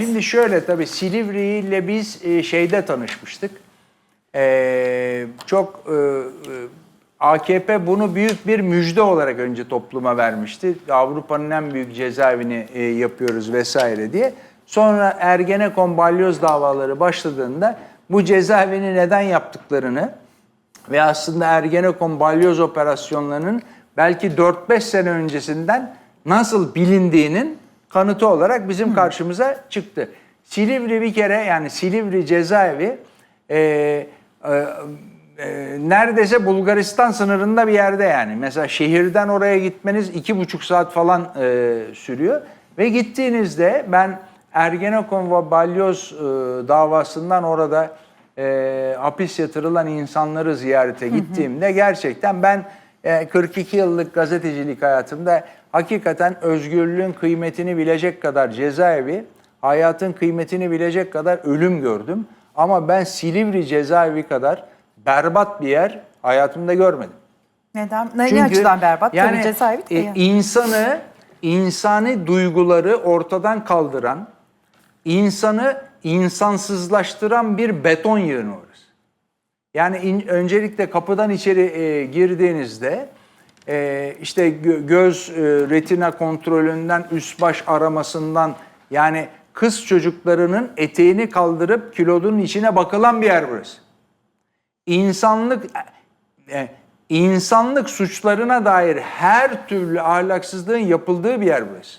Şimdi şöyle tabii Silivri ile biz e, şeyde tanışmıştık. Ee, çok e, e, AKP bunu büyük bir müjde olarak önce topluma vermişti. Avrupa'nın en büyük cezaevini e, yapıyoruz vesaire diye. Sonra Ergenekon balyoz davaları başladığında bu cezaevini neden yaptıklarını ve aslında Ergenekon balyoz operasyonlarının belki 4-5 sene öncesinden nasıl bilindiğinin kanıtı olarak bizim karşımıza çıktı. Silivri bir kere yani Silivri cezaevi e, e, e, neredeyse Bulgaristan sınırında bir yerde yani. Mesela şehirden oraya gitmeniz iki buçuk saat falan e, sürüyor. Ve gittiğinizde ben Ergenekon ve Balyoz e, davasından orada e, hapis yatırılan insanları ziyarete gittiğimde gerçekten ben 42 yıllık gazetecilik hayatımda hakikaten özgürlüğün kıymetini bilecek kadar cezaevi, hayatın kıymetini bilecek kadar ölüm gördüm. Ama ben Silivri cezaevi kadar berbat bir yer hayatımda görmedim. Neden? Ne, ne açıdan berbat? Tabii cezaevi e, yani. insanı, insani duyguları ortadan kaldıran, insanı insansızlaştıran bir beton yığını orası. Yani in- öncelikle kapıdan içeri e, girdiğinizde e, işte gö- göz e, retina kontrolünden, üst baş aramasından yani kız çocuklarının eteğini kaldırıp kilodunun içine bakılan bir yer burası insanlık e, insanlık suçlarına dair her türlü ahlaksızlığın yapıldığı bir yer burası.